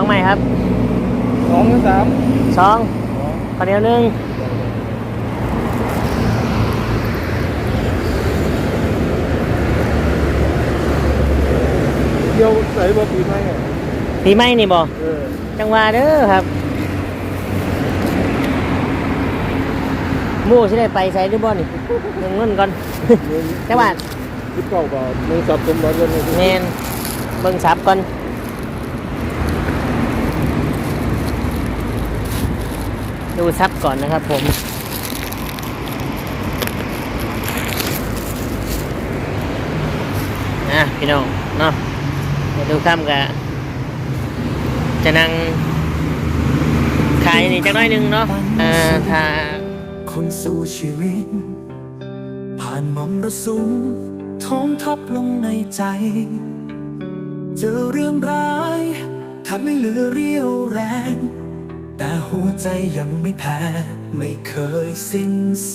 องใหม่ครับสองหรือสามสองข้าวเหนียวหนึ่งเดียวใส่บ่ปีไหมอะปีใหม่นี่บ่เออจังหวะเด้อครับหมู่สิได้ไปใส่หรือบ่นี่เงินเงินก่อนจังหวะสิบเก้าบาทหนึ่งสับสมบัติเลย แมนเบิ่งซับก่อน ดูซับก่อนนะครับผมอะพี่น้องเนาะดูข้ามกับจะนั่งขายนี่จักน้อยหนึงเนาะอ่าถ้าคนสู้ชีวิต ผ่านมรรสุมท้องทับลงในใจ เจอเรื่องร้ายทำให้เหลือเรี่ยวแรง แต่หัวใจยังไม่แพ้ ไม่เคยสิ้นแส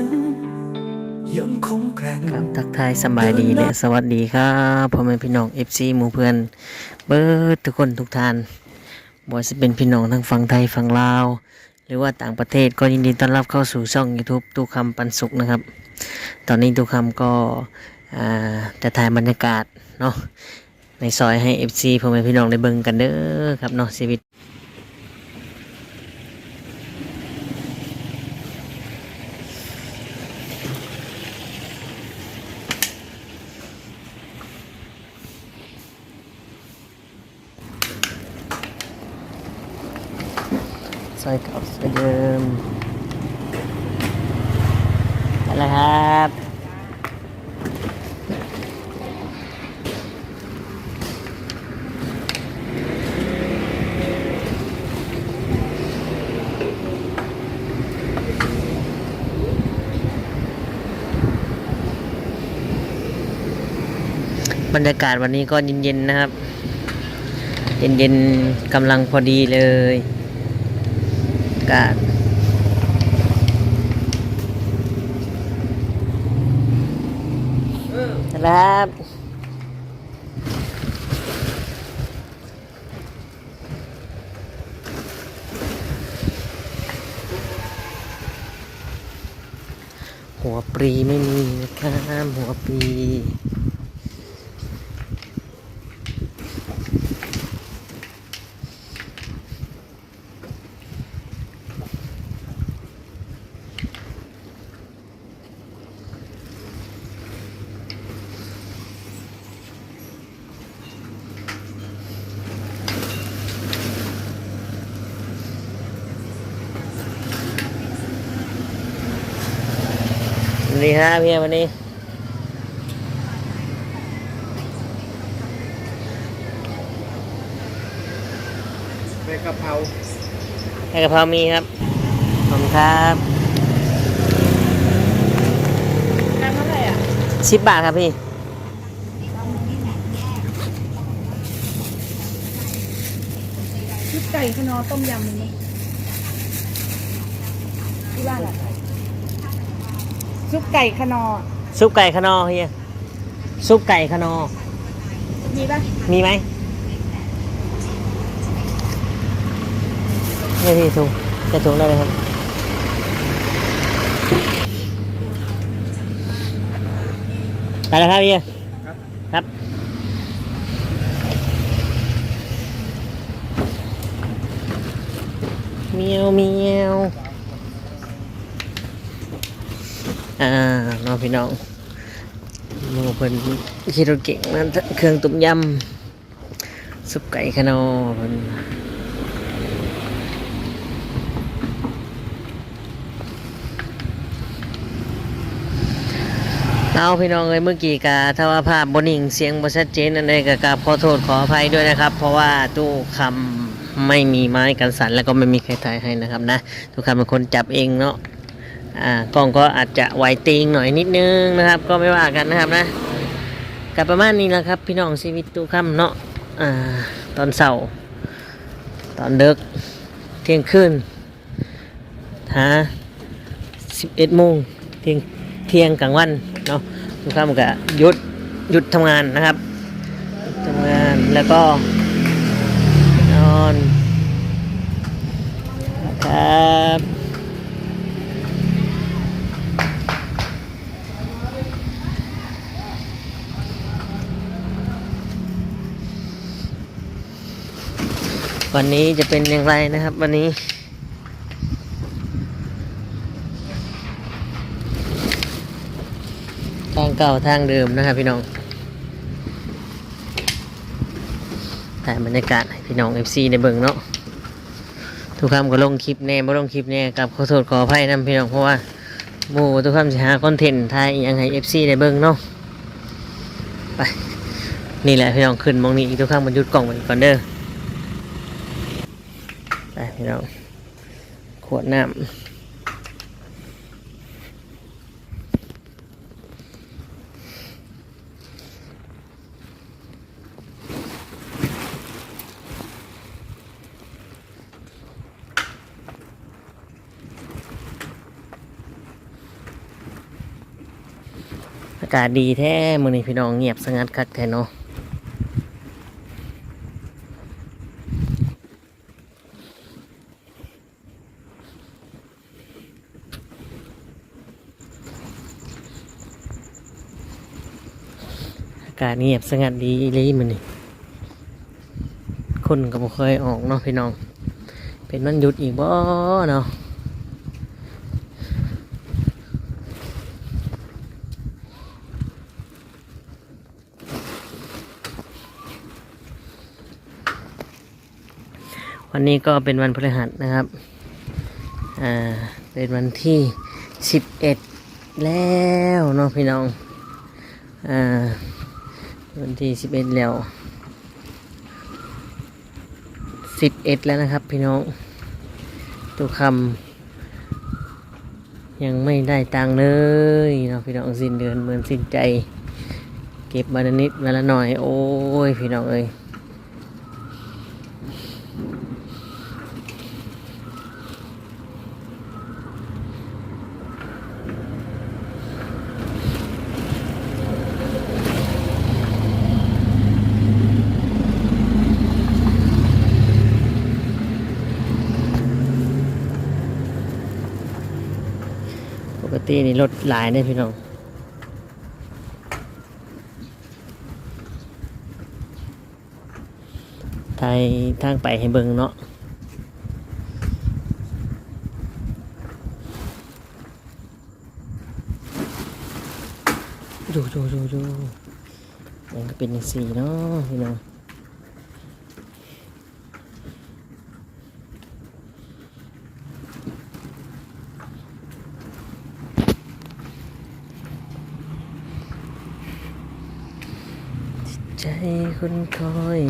งยังคงแกร่งครับทักทายสำบายดีและสวัสดีครับพ่อแม่พี่น้อง FC หมู่เพื่อน เบิร์ดทุกคนทุกท่านบ่ว่าจะเป็นพี่น้องทั้งฝั่งไทยฝั่งลาว หรือว่าต่างประเทศก็ยินดีต้อนรับเข้าสู่ช่อง YouTube ตู้คำปันสุขนะครับ ตอนนี้ตู้คำก็อ่าจะถ่ายบรรยากาศเนาะในซอยให้ FC พ่อแม่พี่น้องได้เบิ่งกันเด้อครับเนาะชีวิต ซอยเก่าซอยเดิมไปแล้วครับบรรยากาศวันนี้ก็เย็นๆนะครับ เย็นๆกำลังพอดีเลย กาศ ครับหัวปรีไม่มีนะครับหัวปรี ดีครับพี่วันนี้แม่กะเพราให้กะเพรามีครับขอบคุณครับน้ำเท่าไหร่อะสิบบาทครับพี่ชุดไก่ขนอต้มยำนี่ที่บ้านอะ ซุปไก่ขนอซุปไก่ขนอเฮียซุปไก่ขนอ มีป่ะมีไหมนี่พี่ถุงจะถุงได้เลยครับไปแล้วครับพี่ครับเมียวเมียว อ่าน้องพี่น้องหมูเพิ่นขี่รถเก่งมาเครื่องตุ้มยำซุปไก่ขนอเพิ่นเอาพี่น้องเอ้ยเมื่อกี้กาถ้าว่าภาพบนิ่งเสียงบชัดเจนอันใดก็กราบขอโทษขออภัยด้วยนะครับ เพราะว่าตู้คำไม่มีไม้กันสั่นแล้วก็ไม่มีใครถ่ายให้นะครับนะตู้คำเป็นคนจับเองเนาะ อ่ากล้องก็อาจจะไหวติงหน่อยนิดนึงนะครับ ก็ไม่ว่ากันนะครับนะกับประมาณนี้แหละครับ พี่น้องชีวิตตู้คำเนาะอ่าตอนเสาร์ตอนเดึกเที่ยงคืนหาสิบเอ็ดโมงเที่ยงเที่ยงกลางวันเนาะทุกท่านก็หยุดหยุดทำงานนะครับทำงานแล้วก็อ๋ออนครับ วันนี้จะเป็นอย่างไรนะครับ วันนี้ ทางเก่าทางเดิมนะครับ พี่น้องถ่ายบรรยากาศให้พี่น้อง FC ในเบิ่งเนาะทุกคำก็ลงคลิปแน่บ่ลงคลิปแน่กับขอโทษขออภัยนํพี่น้องเพราะว่าหมู่ทุกคำสิหาคอนเทนต์ถ่ายยังให้ FC ได้เบิ่งเนาะไปนี่แหละพี่น้องขึ้นมองนี้อีกทุกคำมันหยุดกล่องไว้ก่อนเด้อ ไปพี่น้องขวดน้ำอากาศดีแท้มือนี้พี่น้องเงียบสงัดคักแท้เนาะอากาศเงียบสงัดดีอีหลีมือนี้คนก็บ่เคยออกเนาะพี่น้อง เป็นวันหยุดอีกบ่เนาะวันนี้ก็เป็นวันพฤหัสนะครับ อ่า เป็นวันที่สิบเอ็ดแล้วเนาะพี่น้อง อ่า วันที่สิบเอ็ดแล้วสิบเอ็ดแล้วนะครับ พี่น้องตุกคำยังไม่ได้ตังเลยเนาะพี่น้องสิ้นเดือนเหมือนสิ้นใจ เก็บมาละนิดมาละหน่อย โอ้ยพี่น้องเอ้ย ปกตินี่รถหลายเนี่ยพี่น้องไทยทางไปให้เบิ่งเนาะดูดูดูดูมันก็เป็นอย่เนาะพี่น้อง ใจ คุณคอย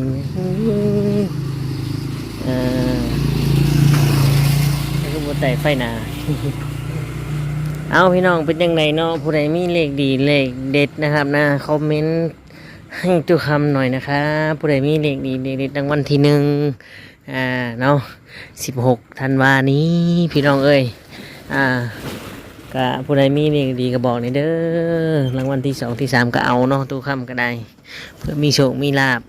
เอ่อแล้วก็บไต่ไฟหนาเอาพี่น้องเป็นยังไงเนาะผู้ใดมีเลขดีเลขเด็ดนะครับนะคอมเมนต์ให้ตุกคำหน่อยนะครับผู้ใดมีเลขดีเลขเด็ดรางวัลที่หนึ่งอ่าเนาะสิบหกธันวานี้ พี่น้องเอ้ยอ่า กะผู้ใดมีเลขดีก็บอกนอยเด้อรางวัลที่สองที่สามก็เอาเนาะตุกคำก็ได้ เพื่อมีโชคมีลาบ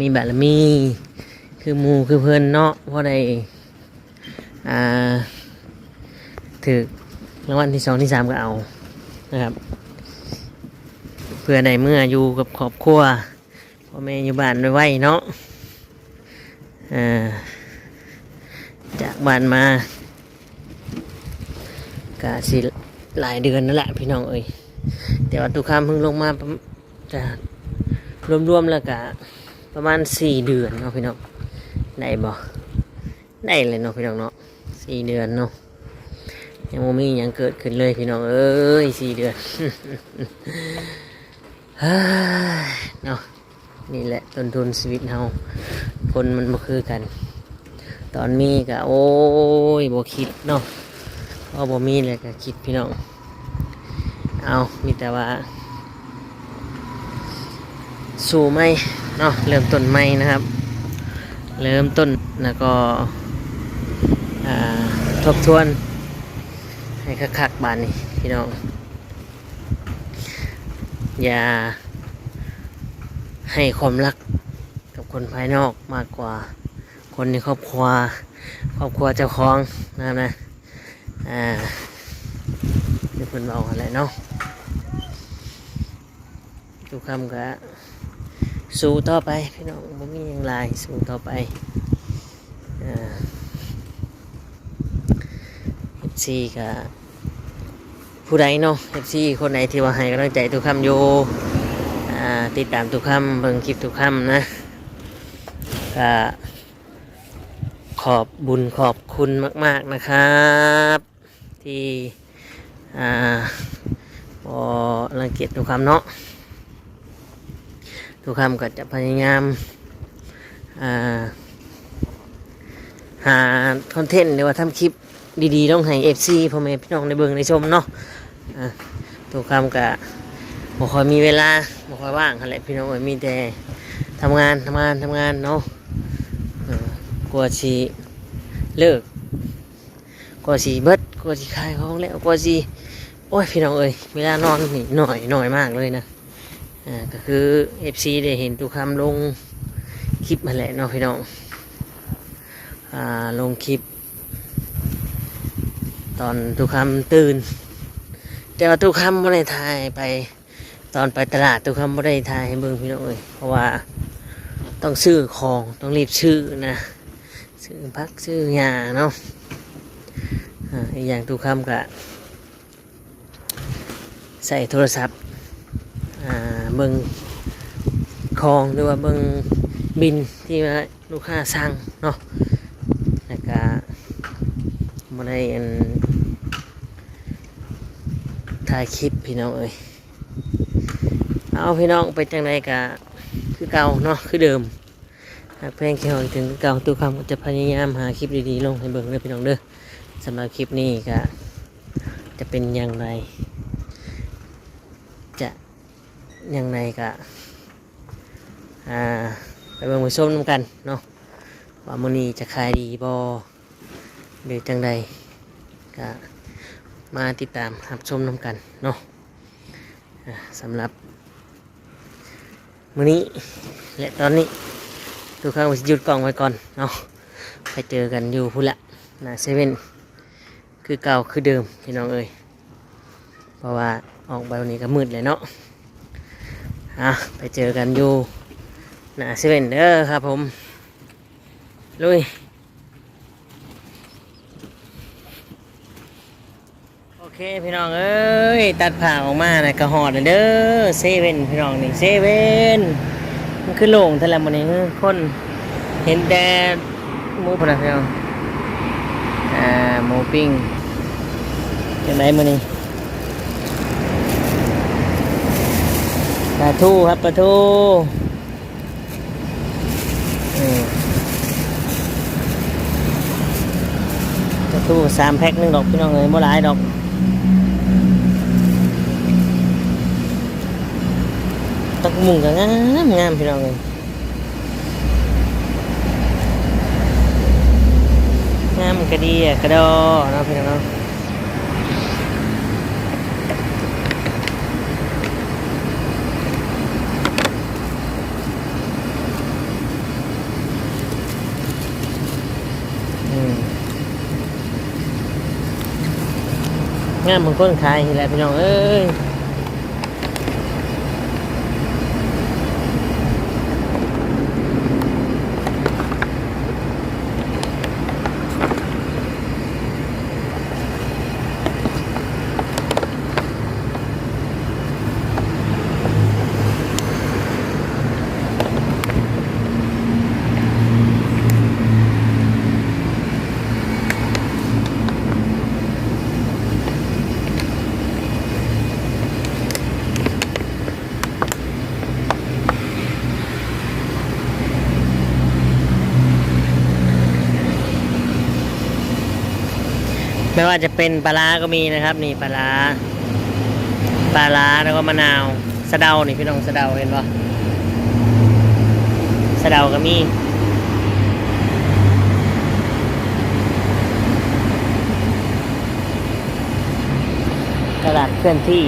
มีบารมี คือมูคือเพื่อนเนาะเพราะได้อ่าถือรางวัลที่สองที่สามก็เอานะครับ เพื่อในเมื่ออยู่กับครอบครัวพ่อแม่อยู่บ้านไว้ๆเนาะอ่าจากบ้านมา กะสิหลายเดือนนั่นแหละพี่น้องเอ้ยแต่ว่าตุกคำเพิ่งลงมาจะรวมๆแล้วก็ประมาณสี่เดือนเนาะพี่น้องได้บ่ได้เลยเนาะพี่น้องเนาะสี่เดือนเนาะยังบ่มีหยังเกิดขึ้นเลยพี่น้องเอ้ยสี่เดือนเฮ้ยเนาะนี่แหละต้นทุนชีวิตเฮาคนมันบ่คือกัน ตอนมีก็โอ้ยบ่คิดเนาะ พอบ่มีเลยก็คิดพี่น้อง เอามีแต่ว่า สู่ไม่เนาะเริ่มต้นใหม่นะครับ เริ่มต้นแล้วก็ทบทวน ให้คักๆบานนี่พี่น้อง อย่าให้ความรักกับคนภายนอกมากกว่าคนในครอบครัว ครอบครัวเจ้าของนะครับนะ อ่าเดี๋ยวเพิ่นบอกอะไรเนาะทุกคำก็สู้ต่อไปพี่น้องบ่มีอย่างไรสู้ต่อไปอ่าเอฟซีก็ผู้ใดเนาะเอฟซีคนไหนที่ว่าให้กำลังใจทุกคำอยู่อ่าติดตามทุกคำเบิ่งคลิปทุกคำนะก็ขอบบุญขอบคุณมาก ๆนะครับ ที่อ่าบ่รังเกียจทุกคำเนาะทุกคำก็จะพยายามอ่าหาคอนเทนต์หรือว่าทำคลิปดีๆ ต้องให้เอฟซีพ่อแม่พี่น้องในเบิงในชมเนาะอ่าทุกคำก็บ่ค่อยมีเวลาบ่ค่อยว่างอะไรพี่น้องเอ้ยมีแต่ทำงานทำงานทำงานเนาะกลัวชีเลิกกลัวชีเบิด กลัวชีขายของแล้วกลัวชีโอ้ยพี่น้องเอ้ยเวลานอนนี่หน่อยหน่อยมากเลยนะอ่าก็คือ FC ได้เห็นทุกคำลงคลิปมาแหละเนาะพี่น้องอ่าลงคลิป ตอนทุกคำตื่น แต่ว่าทุกคำไม่ได้ถ่ายไป ตอนไปตลาดทุกคำไม่ได้ถ่ายให้เบิ่งพี่น้องเอ้ยเพราะว่าต้องซื้อของต้องรีบซื้อนะซื้อพักซื้อยาเนาะ อีกอย่างทุกคำก็ใส่โทรศัพท์เบิงคองหรือว่าเบิงบินที่ว่าลูกค้าสั่งเนาะแล้วก็มาได้อันถ่ายคลิปพี่น้องเอ้ยเอาพี่น้องไปจังไรกะคือเก่าเนาะคือเดิมหากเพลงแค่หอนถึงเก่าตัวคำจะพยายามหาคลิปดีๆลงให้เบิ่งเด้อพี่น้องเด้อ สำหรับคลิปนี้ก็จะเป็นอย่างไร จะยังไงกะอ่าไปเบิ่งไปส้มน้ำกันเนาะว่ามื้อนี้จะขายดีบ่หรือจังใดก็มาติดตามรับชมน้ำกันเนาะสำหรับมื้อนี้และตอนนี้ทุกครั้งผมจะหยุดกล้องไว้ก่อนเนาะไปเจอกันอยู่พุ่นละหน้าเซเว่น คือเก่าคือเดิมพี่น้องเอ้ยเพราะว่าออกไปวันนี้ก็มืดเลยเนาะอะไปเจอกันอยู่หน้าเซเว่นเด้อครับผม ลุยโอเคพี่น้องเอ้ยตัดผ่าออกมานะกระหอดเด้อเซเว่นพี่น้องนี่เซเว่นมันคือโล่งแต่ลมันนี่คนเห็นแต่มูพนักพี่น้อง หมูปิ้งจังไดมันนี่ปลาทูครับปลาทูปลาทูสามแพ็คหนึ่งดอกพี่น้องเอ้ยบ่หลายดอกตักมุงก็งามงามพี่น้องเอ้ย งามกระดีอะกระดอเนาะพี่น้องเนาะอืมงามบางคนขายอะไรพี่น้องเอ้ย ไม่ว่าจะเป็นปลาร้าก็มีนะครับนี่ปลาร้าปลาร้าแล้วก็มะนาวสะเดานี่พี่น้องสะเดาเห็นปะสะเดาก็มีตลาดเคลื่อนที่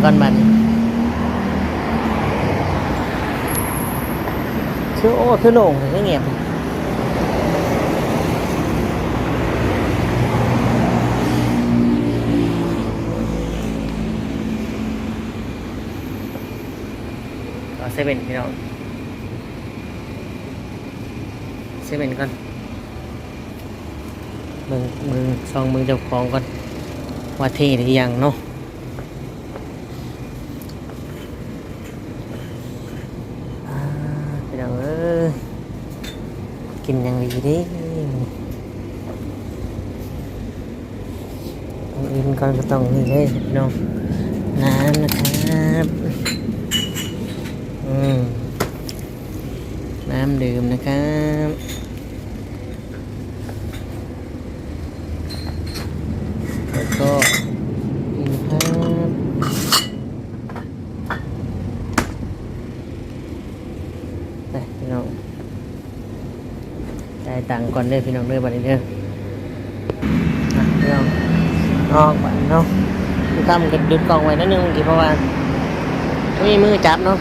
กินก่อนบันชื่อโอ้ชื่อโล่งเลยเงียบเซเว่นพี่น้องเซเว่นก่อนมึงมึงซองมึงเจ้าของก่อนว่าเท่หรือยังเนาะ อ่าพี่น้องเอ้ยกินอยังดี เดิต้องอินก่อนก็ต้องนี่เลยน้องน้ำนะครับอืมน้ำดื่มนะครับแล้วก็กินครับ ไปพี่น้องจ่ายตังค์ ก่อนเด้อพี่น้องเด้อบัดนี้เด้ออะพี่น้องออกบัดเนาะทำกันดึดกล่องไว้นิดนึงกี่เพราะว่าไม่มีมือจับเนาะ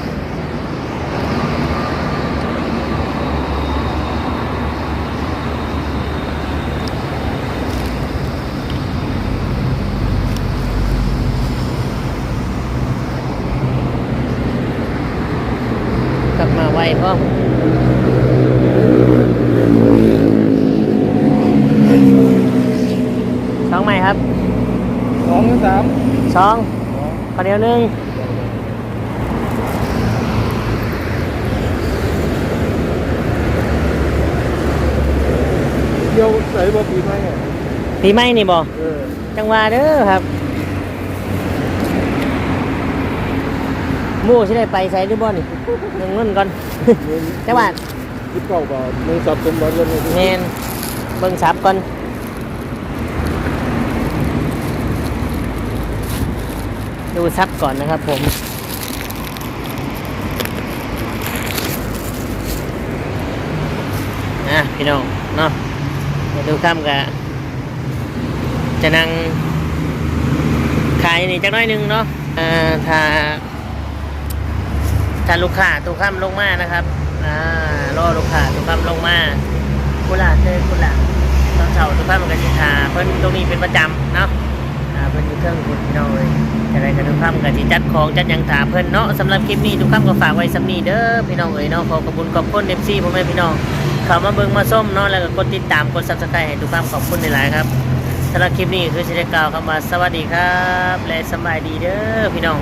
กลับมาไวพ่อสองใหม่ครับ สองหรือสาม สองขอเดียว หนึ่งเดียวใส่บ่ปีใหม่อะปีใหม่นี่บ่เออจังหวะเด้อครับหมู่สิได้ไปใส่หรือบ่นี่เงินเงินก่อน จังหวะสิบเก้าบาทหนึ่งสับสมบัติเลยแมนเบิ่งซับก่อน ดูซับก่อนนะครับผมอะพี่น้องเนาะเดี๋ยวดูข้ามกะจะนั่งขายนี่จักน้อยหนึงเนาะอ่าถ้าถ้าลูกค้าตัวข้ามลงมานะครับ อ่ารอลูกค้าตัวข้ามลงมากุหลาบเจอกุหลาบตอนเช้าตัวข้ามมันก็สิทาเพิ่นตรงนี้เป็นประจำเนาะ เครื่องคุณพี่น้องเลยอะไรกันทุกข้ามก็สิจัดของจัดยังถาเพิ่นเนาะสำหรับคลิปนี้ทุกข้ามก็ฝากไว้สำนีเด้อพี่น้องเอ้ยเนาะขอขอบคุณขอบคุณเอฟซีพ่อแม่พี่น้องเข้ามาเบิ่งมาส้มเนาะแล้วก็กดติดตามกดซับสไครต์ให้ทุกความขอบคุณในหลายครับสำหรับคลิปนี้คือสิได้กล่าวคำว่าสวัสดีครับ และสบายดีเด้อพี่น้อง